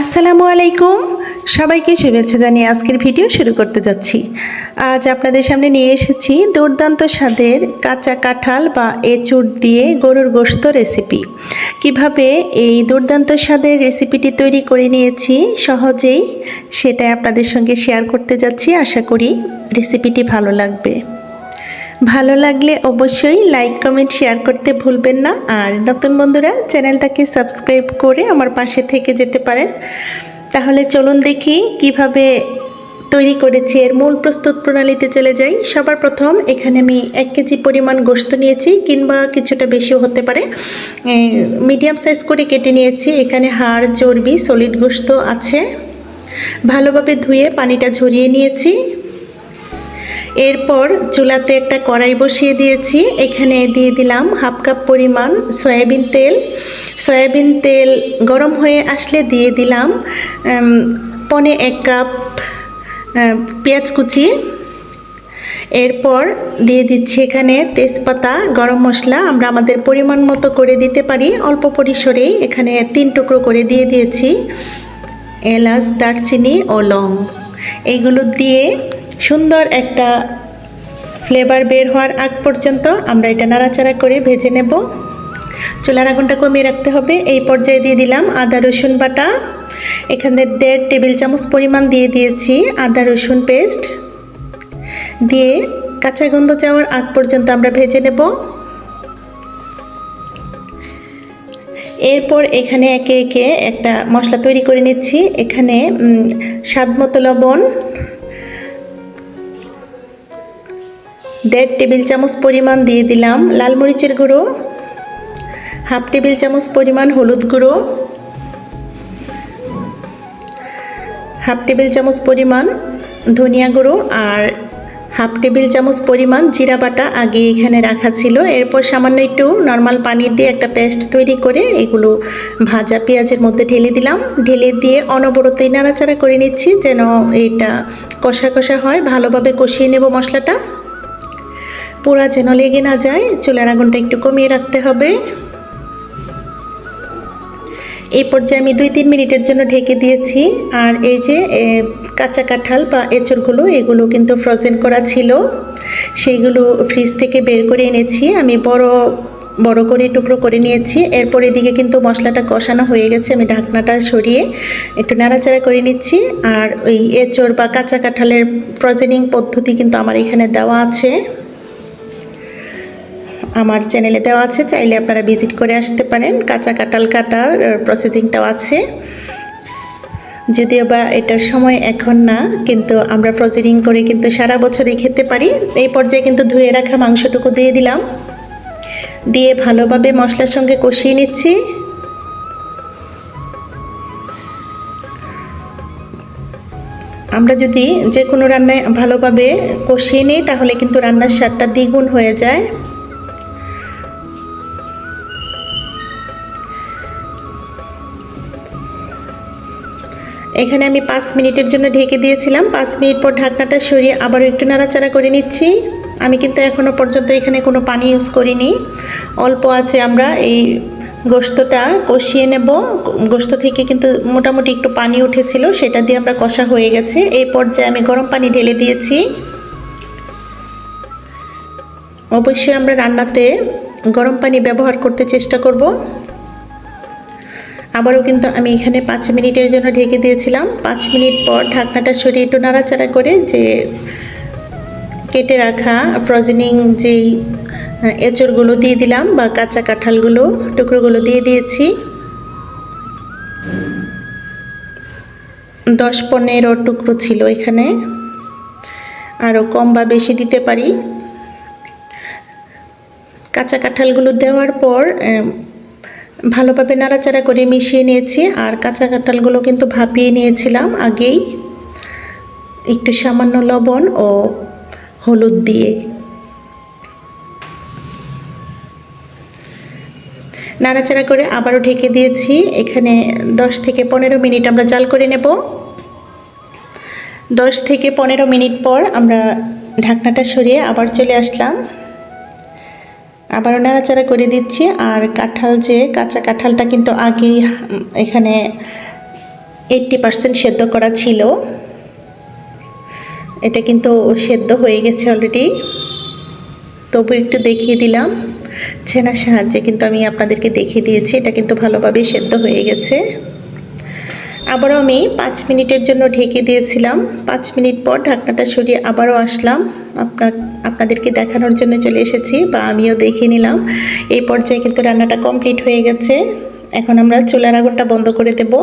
আসসালামু আলাইকুম। সবাইকে শুভেচ্ছা জানিয়ে আজকের ভিডিও শুরু করতে যাচ্ছি। আজ আপনাদের সামনে নিয়ে এসেছি দুর্দান্ত স্বাদের কাঁচা কাঁঠাল বা এচুর দিয়ে গরুর গোশত রেসিপি। কীভাবে এই দুর্দান্ত স্বাদের রেসিপিটি তৈরি করে নিয়েছি সহজেই সেটাই আপনাদের সঙ্গে শেয়ার করতে যাচ্ছি। আশা করি রেসিপিটি ভালো লাগবে। ভালো লাগলে অবশ্যই লাইক কমেন্ট শেয়ার করতে ভুলবেন না। আর নতুন বন্ধুরা, চ্যানেলটাকে সাবস্ক্রাইব করে আমার পাশে থেকে যেতে পারেন। তাহলে চলুন দেখি কীভাবে তৈরি করেছি এর মূল প্রস্তুত প্রণালীতে চলে যাই। সবার প্রথম এখানে আমি এক কেজি পরিমাণ গোস্ত নিয়েছি, কিংবা কিছুটা বেশিও হতে পারে। মিডিয়াম সাইজ করে কেটে নিয়েছি। এখানে হাড়, চর্বি সলিড গোস্ত আছে। ভালোভাবে ধুয়ে পানিটা ঝরিয়ে নিয়েছি। এরপর চুলাতে একটা কড়াই বসিয়ে দিয়েছি। এখানে দিয়ে দিলাম হাফ কাপ পরিমাণ সয়াবিন তেল। সয়াবিন তেল গরম হয়ে আসলে দিয়ে দিলাম পনে এক কাপ পেঁয়াজ কুচি। এরপর দিয়ে দিচ্ছি এখানে তেজপাতা, গরম মশলা। আমরা আমাদের পরিমাণ মতো করে দিতে পারি, অল্প পরিসরেই এখানে তিন টুকরো করে দিয়ে দিয়েছি। এলাচ, দারচিনি ও লং। এইগুলো দিয়ে সুন্দর একটা ফ্লেভার বের হওয়ার আগ পর্যন্ত আমরা এটা নাড়াচাড়া করে ভেজে নেব। চুলার আগুনটা কমিয়ে রাখতে হবে। এই পর্যায়ে দিয়ে দিলাম আদা, রসুন বাটা। এখানে দেড় টেবিল চামচ পরিমাণ দিয়ে দিয়েছি আদা, রসুন পেস্ট দিয়ে কাঁচা গন্ধ যাওয়ার আগ পর্যন্ত আমরা ভেজে নেব। এরপর এখানে একে একে একটা মশলা তৈরি করে নিচ্ছি। এখানে স্বাদ মতো লবণ দেড় টেবিল চামচ পরিমাণ দিয়ে দিলাম লাল মরিচের গুঁড়ো, হাফ টেবিল চামচ পরিমাণ হলুদ গুঁড়ো, হাফ টেবিল চামচ পরিমাণ ধনিয়া গুঁড়ো আর হাফ টেবিল চামচ পরিমাণ জিরা বাটা আগে এখানে রাখা ছিল। এরপর সামান্য একটু নর্মাল পানি দিয়ে একটা পেস্ট তৈরি করে এগুলো ভাজা পেঁয়াজের মধ্যে ঢেলে দিলাম। ঢেলে দিয়ে অনবরতই নাড়াচাড়া করে নিচ্ছি যেন এটা কষা কষা হয়। ভালোভাবে কষিয়ে নেব মশলাটা। পোড়া যেন লেগে না যায়, চুলার আগুনটা একটু কমিয়ে রাখতে হবে। এই পর্যায়ে আমি দুই তিন মিনিটের জন্য ঢেকে দিয়েছি, আর এই যে কাঁচা কাঁঠাল বা এঁচড়গুলো, এগুলো কিন্তু ফ্রোজেন করা ছিল। সেইগুলো ফ্রিজ থেকে বের করে এনেছি, আমি বড় বড় করে, টুকরো করে নিয়েছি। এরপর এদিকে কিন্তু মশলাটা কষানো হয়ে গেছে, আমি ঢাকনাটা সরিয়ে একটু নাড়াচাড়া করে নিচ্ছি। আর ওই এঁচড় বা কাঁচা কাঁঠালের ফ্রোজেনিং পদ্ধতি কিন্তু আমার এখানে দেওয়া আছে। আমার চ্যানেলে দেওয়া আছে, চাইলে আপনারা ভিজিট করে আসতে পারেন। কাঁচা কাঁঠাল কাটার প্রসেসিংটাও আছে। যদিও বা এটার সময় এখন না, কিন্তু আমরা প্রসেসিং করে কিন্তু সারা বছরই খেতে পারি। এই পর্যায়ে কিন্তু ধুয়ে রাখা মাংসটুকু দিয়ে দিলাম। দিয়ে ভালোভাবে মশলার সঙ্গে কষিয়ে নিচ্ছি। আমরা যদি যে কোনো রান্নায় ভালোভাবে কষিয়ে নিই, তাহলে কিন্তু রান্নার স্বাদটা দ্বিগুণ হয়ে যায়। এখানে আমি পাঁচ মিনিটের জন্য ঢেকে দিয়েছিলাম। পাঁচ মিনিট পর ঢাকনাটা সরিয়ে আবারও একটু নাড়াচাড়া করে নিচ্ছি। আমি কিন্তু এখনও পর্যন্ত এখানে কোনো পানি ইউজ করিনি। অল্প আছে আমরা এই গোস্তটা কষিয়ে নেব। গোস্ত থেকে কিন্তু মোটামুটি একটু পানি উঠেছিল, সেটা দিয়ে আমরা কষা হয়ে গেছে। এই পর্যায়ে আমি গরম পানি ঢেলে দিয়েছি। অবশ্যই আমরা রান্নাতে গরম পানি ব্যবহার করতে চেষ্টা করব। আবারও কিন্তু আমি এখানে পাঁচ মিনিটের জন্য ঢেকে দিয়েছিলাম। পাঁচ মিনিট পর ঢাকনাটা সরিয়ে একটু নাড়াচাড়া করে যে কেটে রাখা ফ্রোজেনিং যেই এঁচড়গুলো দিয়ে দিলাম বা কাঁচা কাঁঠালগুলো, টুকরোগুলো দিয়ে দিয়েছি। দশ পনেরো টুকরো ছিল এখানে। আরও কম বা বেশি দিতে পারি। কাঁচা কাঁঠালগুলো দেওয়ার পর ভালোভাবে নাড়াচাড়া করে মিশিয়ে নিয়েছি, আর কাঁচা কাঁঠালগুলো কিন্তু ভাপিয়ে নিয়েছিলাম আগেই। একটু সামান্য লবণ ও হলুদ দিয়ে। নাড়াচাড়া করে আবারও ঢেকে দিয়েছি। এখানে দশ থেকে পনেরো মিনিট আমরা জাল করে নেব। দশ থেকে পনেরো মিনিট পর আমরা ঢাকনাটা সরিয়ে আবার চলে আসলাম। আবারও নাড়াচাড়া করে দিচ্ছি। আর কাঁঠাল যে কাঁচা কাঁঠালটা কিন্তু আগেই এখানে এইট্টি পার্সেন্ট সেদ্ধ করা ছিল। এটা কিন্তু সেদ্ধ হয়ে গেছে অলরেডি তবু একটু দেখিয়ে দিলাম। ছেনার সাহায্যে কিন্তু আমি আপনাদেরকে দেখিয়ে দিয়েছি। এটা কিন্তু ভালোভাবে সেদ্ধ হয়ে গেছে। আবারও আমি পাঁচ মিনিটের জন্য ঢেকে দিয়েছিলাম। পাঁচ মিনিট পর ঢাকনাটা সরিয়ে আবারও আসলাম। আপনার, আপনাদেরকে দেখানোর জন্য চলে এসেছি বা আমিও দেখে নিলাম। এই পর্যায়ে কিন্তু রান্নাটা কমপ্লিট হয়ে গেছে। এখন আমরা চুলার আগুনটা বন্ধ করে দেবো।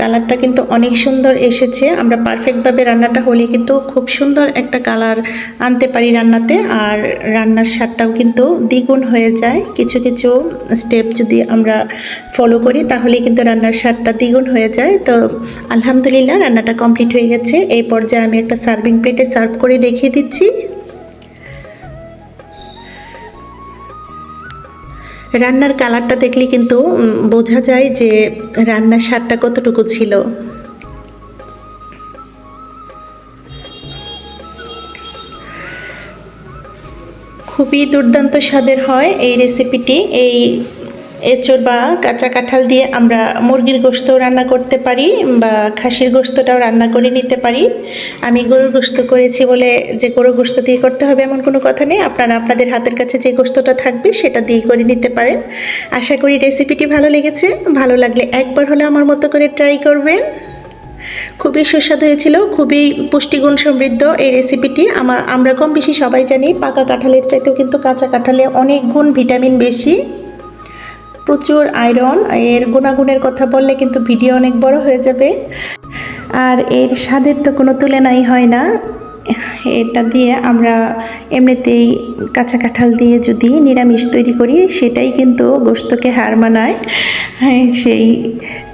কালারটা কিন্তু অনেক সুন্দর এসেছে। আমরা পারফেক্টভাবে রান্নাটা হলে কিন্তু খুব সুন্দর একটা কালার আনতে পারি রান্নাতে। আর রান্নার স্বাদটাও কিন্তু দ্বিগুণ হয়ে যায়। কিছু কিছু স্টেপ যদি আমরা ফলো করি, তাহলে কিন্তু রান্নার স্বাদটা দ্বিগুণ হয়ে যায়। তো আলহামদুলিল্লাহ রান্নাটা কমপ্লিট হয়ে গেছে। এই পর্যায়ে আমি একটা সার্ভিং প্লেটে সার্ভ করে দেখিয়ে দিচ্ছি। রান্নার কালারটা দেখলে কিন্তু বোঝা যায় যে রান্নার স্বাদটা কতটুকু ছিল। খুবই দুর্দান্ত স্বাদের হয় এই রেসিপিটি এই এঁচড় বা কাঁচা কাঁঠাল দিয়ে আমরা মুরগির গোস্তও রান্না করতে পারি বা খাসির গোস্তটাও রান্না করে নিতে পারি। আমি গরুর গোস্ত করেছি বলে যে গরুর গোস্ত দিয়ে করতে হবে এমন কোনো কথা নেই। আপনারা আপনাদের হাতের কাছে যে গোস্তটা থাকবে সেটা দিয়ে করে নিতে পারেন। আশা করি রেসিপিটি ভালো লেগেছে। ভালো লাগলে একবার হলে আমার মতো করে ট্রাই করবেন। খুবই সুস্বাদু হয়েছিল, খুবই পুষ্টিগুণ সমৃদ্ধ এই রেসিপিটি। আমার কম বেশি সবাই জানি পাকা কাঁঠালের চাইতেও কিন্তু কাঁচা কাঁঠালে অনেক গুণ ভিটামিন বেশি। প্রচুর আয়রন এর গুণাগুণের কথা বললে কিন্তু ভিডিও অনেক বড় হয়ে যাবে। আর এর স্বাদের তো কোনো তুলনাই হয় না। এটা দিয়ে আমরা এমনিতেই কাঁচা কাঁঠাল দিয়ে যদি নিরামিষ তৈরি করি সেটাই কিন্তু গোস্তকে হার মানায়। হ্যাঁ, সেই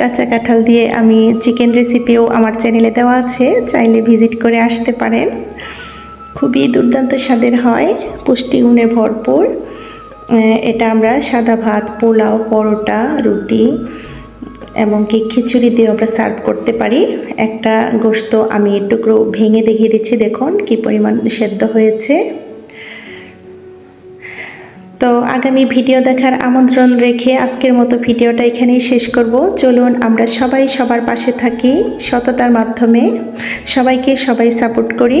কাঁচা কাঁঠাল দিয়ে আমি চিকেন রেসিপিও আমার চ্যানেলে দেওয়া আছে চাইলে ভিজিট করে আসতে পারেন। খুবই দুর্দান্ত স্বাদের হয় পুষ্টিগুণে ভরপুর। এটা আমরা সাদা ভাত, পোলাও, পরোটা, রুটি এমনকি খিচুড়ি দিয়ে আমরা সার্ভ করতে পারি। একটা গোস্ত আমি টুকরো ভেঙে দেখিয়ে দিচ্ছি, দেখুন কি পরিমাণ সেদ্ধ হয়েছে। তো আগামী ভিডিও দেখার আমন্ত্রণ রেখে আজকের মতো ভিডিওটা এখানেই শেষ করব। চলুন আমরা সবাই সবার পাশে থাকি সততার মাধ্যমে। সবাইকে সবাই সাপোর্ট করি।